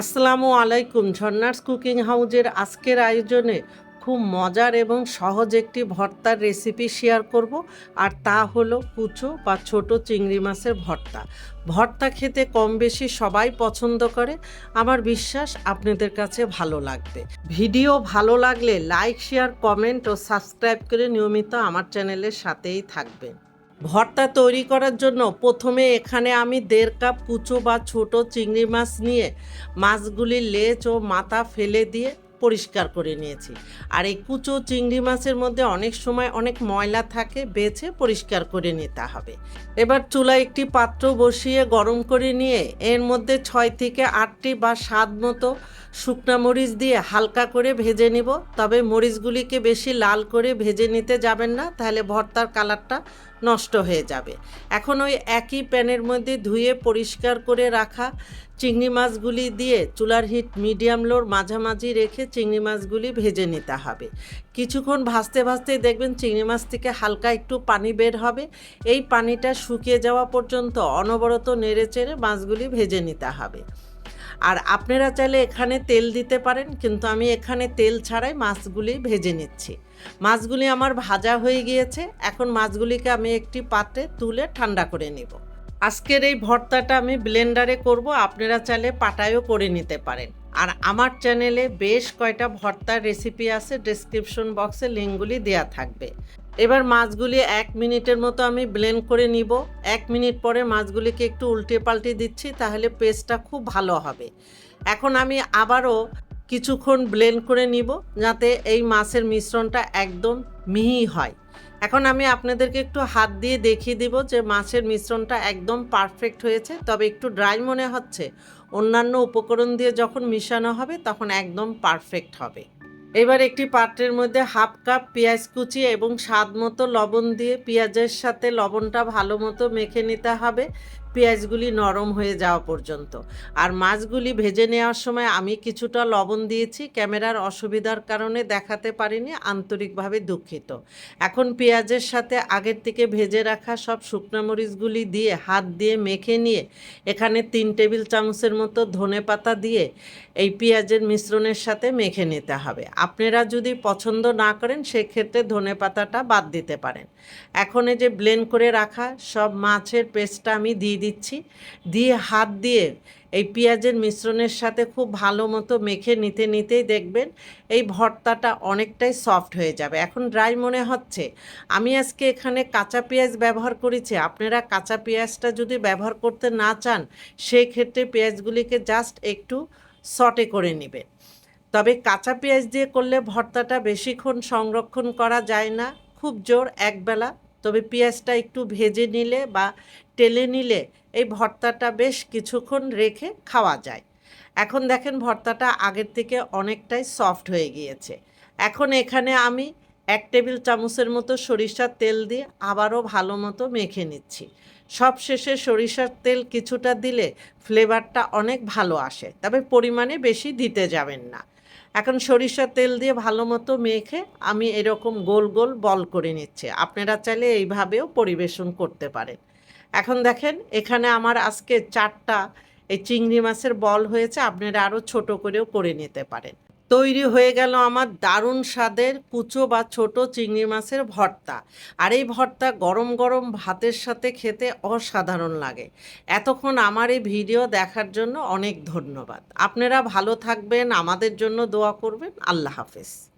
আসসালামু আলাইকুম, ঝর্নার্স কুকিং হাউজের আজকের আয়োজনে খুব মজার এবং সহজ একটি ভর্তার রেসিপি শেয়ার করব, আর তা হলো কুচো বা ছোট চিংড়ি মাছের ভর্তা। ভর্তা খেতে কম বেশি সবাই পছন্দ করে, আমার বিশ্বাস আপনাদের কাছে ভালো লাগবে। ভিডিও ভালো লাগলে লাইক, শেয়ার, কমেন্ট ও সাবস্ক্রাইব করে নিয়মিত আমার চ্যানেলের সাথেই থাকবেন। ভর্তা তৈরি করার জন্য প্রথমে এখানে আমি দেড় কাপ কুচো বা ছোট চিংড়ি মাছ নিয়ে মাছগুলি লেজ ও মাথা ফেলে দিয়ে পরিষ্কার করে নিয়েছি। আর এই কুচো চিংড়ি মাছের মধ্যে অনেক সময় অনেক ময়লা থাকে, বেছে পরিষ্কার করে নিতে হবে। এবার চুলায় একটি পাত্র বসিয়ে গরম করে নিয়ে এর মধ্যে ছয় থেকে আটটি বা স্বাদ মতো শুকনা মরিচ দিয়ে হালকা করে ভেজে নিব। তবে মরিচগুলিকে বেশি লাল করে ভেজে নিতে যাবেন না, তাহলে ভর্তার কালারটা নষ্ট হয়ে যাবে। এখন ওই একই প্যানের মধ্যে ধুয়ে পরিষ্কার করে রাখা চিংড়ি মাছগুলি দিয়ে চুলার হিট মিডিয়াম লোর মাঝামাঝি রেখে চিংড়ি মাছগুলি ভেজে নিতে হবে। কিছুক্ষণ ভাজতে ভাজতে দেখবেন চিংড়ি মাছ থেকে হালকা একটু পানি বের হবে। এই পানিটা শুকিয়ে যাওয়া পর্যন্ত অনবরত নেড়ে চেড়ে মাছগুলি ভেজে নিতে হবে। আর আপনারা চাইলে এখানে তেল দিতে পারেন, কিন্তু আমি এখানে তেল ছাড়াই মাছগুলি ভেজে নিচ্ছি। মাছগুলি আমার ভাজা হয়ে গিয়েছে, এখন মাছগুলিকে আমি একটি পাত্রে তুলে ঠান্ডা করে নিব। আজকের এই ভর্তাটা আমি ব্লেন্ডারে করব, আপনারা চাইলে পাটায়ও করে নিতে পারেন। আর আমার চ্যানেলে বেশ কয়টা ভর্তার রেসিপি আছে ডেসক্রিপশন বক্সে লিঙ্কগুলি দেয়া থাকবে। এবার মাছগুলি এক মিনিটের মতো আমি ব্লেন্ড করে নিব। এক মিনিট পরে মাছগুলিকে একটু উল্টে পাল্টে দিচ্ছি, তাহলে পেস্টটা খুব ভালো হবে। এখন আমি আবারও কিছুক্ষণ ব্লেন্ড করে নিব, যাতে এই মাছের মিশ্রণটা একদম মিহি হয়। এখন আমি আপনাদেরকে একটু হাত দিয়ে দেখিয়ে দিব যে মাছের মিশ্রণটা একদম পারফেক্ট হয়েছে, তবে একটু ড্রাই মনে হচ্ছে। অন্যান্য উপকরণ দিয়ে যখন মিশানো হবে, তখন একদম পারফেক্ট হবে। এবার একটি পাত্রের মধ্যে হাফ কাপ পেঁয়াজ কুচি এবং স্বাদ মতো লবণ দিয়ে পেঁয়াজের সাথে লবণটা ভালো মতো মেখে নিতে হবে। পেঁয়াজগুলি নরম হয়ে যাওয়া পর্যন্ত। আর মাছগুলি ভেজে নেওয়ার সময় আমি কিছুটা লবণ দিয়েছি। ক্যামেরার অসুবিধার কারণে দেখাতে পারিনি, আন্তরিকভাবে দুঃখিত। এখন পেঁয়াজের সাথে আগের থেকে ভেজে রাখা সব শুকনো মরিচগুলি দিয়ে হাত দিয়ে মেখে নিয়ে এখানে তিন টেবিল চামচের মতো ধনে পাতা দিয়ে এই পেঁয়াজের মিশ্রণের সাথে মেখে নিতে হবে। আপনারা যদি পছন্দ না করেন, সেক্ষেত্রে ধনে পাতাটা বাদ দিতে পারেন। এখন এই যে ব্লেন্ড করে রাখা সব মাছের পেস্টটা আমি দিয়ে দিচ্ছি। দিয়ে হাত দিয়ে এই পেঁয়াজের মিশ্রণের সাথে খুব ভালো মতো মেখে নিতে নিতেই দেখবেন এই ভর্তাটা অনেকটাই সফট হয়ে যাবে। এখন ড্রাই মনে হচ্ছে। আমি আজকে এখানে কাঁচা পেঁয়াজ ব্যবহার করেছি। আপনারা কাঁচা পেঁয়াজটা যদি ব্যবহার করতে না চান, সেই ক্ষেত্রে পেঁয়াজগুলিকে জাস্ট একটু সটে করে নেবেন। তবে কাঁচা পেঁয়াজ দিয়ে করলে ভর্তাটা বেশিক্ষণ সংরক্ষণ করা যায় না। খুব জোর, একবেলা। তবে পেঁয়াজটা একটু ভেজে নিলে বা টেলে নিলে এই ভর্তাটা বেশ কিছুক্ষণ রেখে খাওয়া যায়। এখন দেখেন ভর্তাটা আগের থেকে অনেকটাই সফট হয়ে গিয়েছে। এখন এখানে আমি এক টেবিল চামচের মতো সরিষার তেল দিয়ে আবারও ভালো মতো মেখে নিচ্ছি। সব শেষে সরিষার তেল কিছুটা দিলে ফ্লেভারটা অনেক ভালো আসে, তবে পরিমাণে বেশি দিতে যাবেন না। এখন সরিষার তেল দিয়ে ভালো মতো মেখে আমি এরকম গোল গোল বল করে নিচ্ছি। আপনারা চাইলে এইভাবেও পরিবেশন করতে পারেন। এখন দেখেন, এখানে আমার আজকে চারটা, এই চিংড়ি মাছের বল হয়েছে, আপনারা আরও ছোট করেও করে নিতে পারেন। তৈরি হয়ে গেল আমার দারুণ স্বাদের কুচো বা ছোট চিংড়ি মাছের ভর্তা। আর এই ভর্তা গরম গরম ভাতের সাথে খেতে অসাধারণ লাগে। এতক্ষণ আমার এই ভিডিও দেখার জন্য অনেক ধন্যবাদ। আপনারা ভালো থাকবেন, আমাদের জন্য দোয়া করবেন। আল্লাহ হাফেজ।